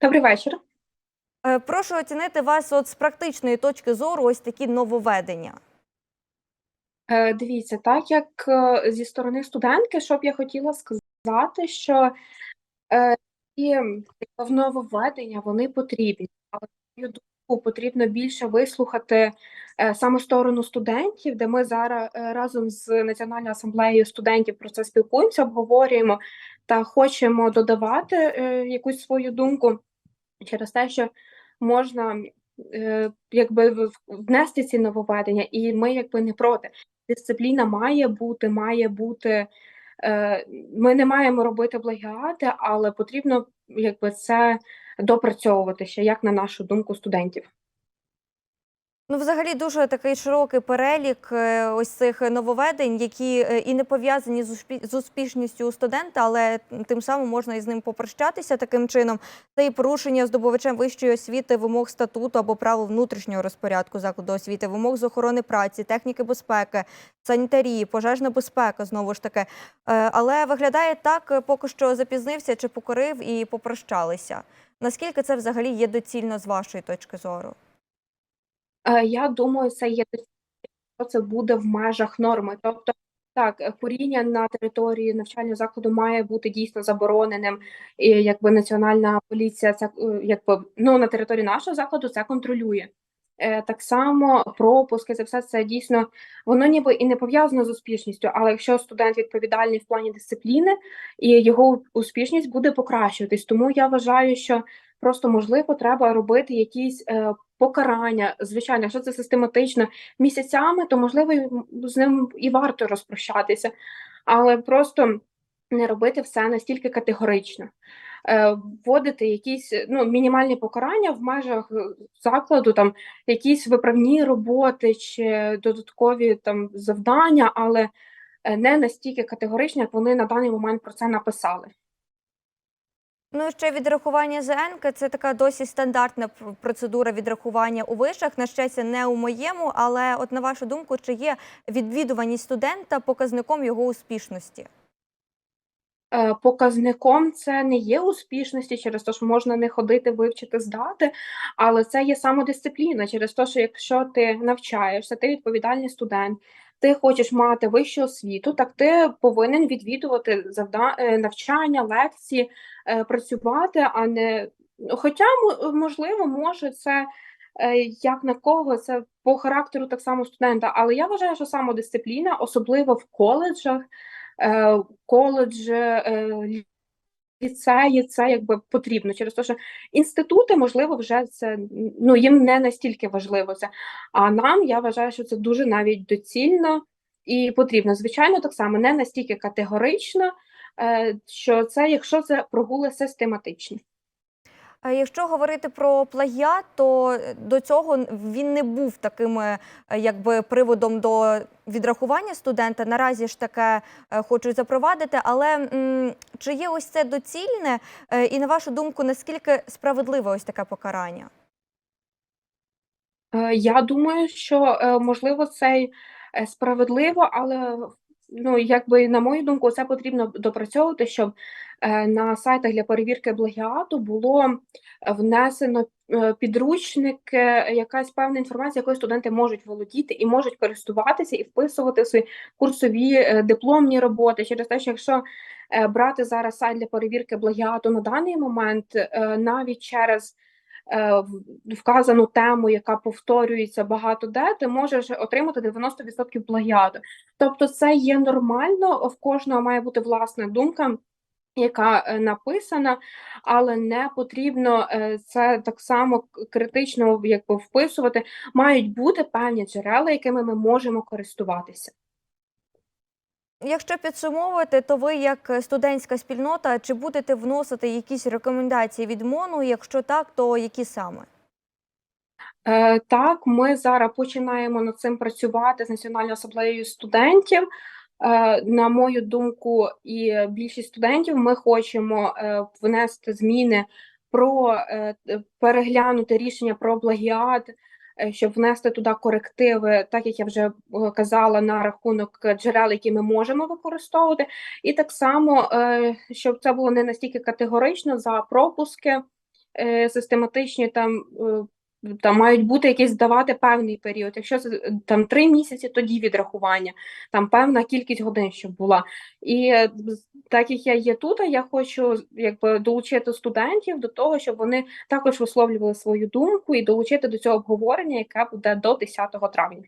Добрий вечір. Е, Прошу оцінити вас от з практичної точки зору ось такі нововведення. Е, Дивіться, так як е, зі сторони студентки, що б я хотіла сказати, що ці нововведення вони потрібні, але на мою думку, потрібно більше вислухати саме сторону студентів, де ми зараз разом з Національною асамблеєю студентів про це спілкуємося, обговорюємо та хочемо додавати якусь свою думку через те, що можна е, якби внести ці нововведення, і ми якби не проти. Дисципліна має бути, має бути. Е, ми не маємо робити плагіати, але потрібно якби це допрацьовувати ще, як на нашу думку, студентів. Ну, взагалі, дуже такий широкий перелік е, ось цих нововведень, які е, і не пов'язані з успішністю у студента, але тим самим можна із ним попрощатися таким чином. Це і порушення здобувачем вищої освіти вимог статуту або правил внутрішнього розпорядку закладу освіти, вимог з охорони праці, техніки безпеки, санітарії, пожежна безпека. Знову ж таки. Е, Але виглядає так, поки що запізнився чи покорив і попрощалися. Наскільки це взагалі є доцільно з вашої точки зору? Е, Я думаю, це є якщо це буде в межах норми. Тобто, так, е, куріння на території навчального закладу має бути дійсно забороненим, і якби національна поліція це е, якби ну на території нашого закладу це контролює. Так само пропуски, це все це дійсно воно ніби і не пов'язано з успішністю, але якщо студент відповідальний в плані дисципліни, і його успішність буде покращуватись. Тому я вважаю, що просто можливо треба робити якісь покарання. Звичайно, якщо це систематично місяцями, то можливо з ним і варто розпрощатися, але просто не робити все настільки категорично. Е, Вводити якісь ну, мінімальні покарання в межах е, закладу, там якісь виправні роботи чи додаткові там завдання, але е, не настільки категорично, як вони на даний момент про це написали. Ну, ще відрахування ЗНК – це така досить стандартна процедура відрахування у вишах. На щастя, не у моєму, але от на вашу думку, чи є відвідуваність студента показником його успішності? Е, Показником це не є успішності через те, що можна не ходити, вивчити, здати, але це є самодисципліна через те, що якщо ти навчаєшся, ти відповідальний студент, ти хочеш мати вищу освіту, так ти повинен відвідувати завда... е, навчання, лекції, е, працювати, а не ну, хоча можливо, може це. е, Як на кого це по характеру так само студента, але я вважаю, що самодисципліна, особливо в коледжах, коледж, ліцеї, це якби потрібно через те, що інститути, можливо, вже це ну їм не настільки важливо це. А нам я вважаю, що це дуже навіть доцільно і потрібно. Звичайно, так само не настільки категорично, е, що це, якщо це прогули систематичні. А якщо говорити про плагіат, то е, до цього він не був таким е, якби приводом до відрахування студента. Наразі ж таке е, хочуть запровадити. Але чи є ось це доцільне? Е, І на вашу думку, наскільки справедливе ось таке покарання? Е, Я думаю, що е, можливо це е, справедливо, але ну якби на мою думку, це потрібно допрацьовувати, щоб е, на сайтах для перевірки плагіату було внесено е, підручник, е, якась певна інформація, якою студенти можуть володіти і можуть користуватися і вписувати свої курсові е, дипломні роботи. Через те, що якщо е, брати зараз сайт для перевірки плагіату на даний момент, е, навіть через е, вказану тему, яка повторюється багато де, ти можеш отримати 90% плагіату. Тобто, це є нормально, в кожного має бути власна думка. Яка е, написана, але не потрібно е, це так само критично якби вписувати. Мають бути певні джерела, якими ми можемо користуватися. Якщо підсумовувати, то ви як е, студентська спільнота, чи будете вносити якісь рекомендації від МОНу? Якщо так, то які саме? Е, Так, ми зараз починаємо над цим працювати з Національною асамблеєю студентів. Е, На мою думку, і більшість студентів ми хочемо внести зміни про переглянути рішення про плагіат, щоб внести туди корективи, так як я вже е, казала, на рахунок джерел, які ми можемо використовувати, і так само, е, щоб це було не настільки категорично за пропуски е, систематичні там. Там мають бути якісь здавати певний період. Якщо це там три місяці, тоді відрахування, там певна кількість годин, щоб була. І е, так як я є тут, я хочу якби долучити студентів до того, щоб вони також висловлювали свою думку і долучити до цього обговорення, яке буде до 10 травня.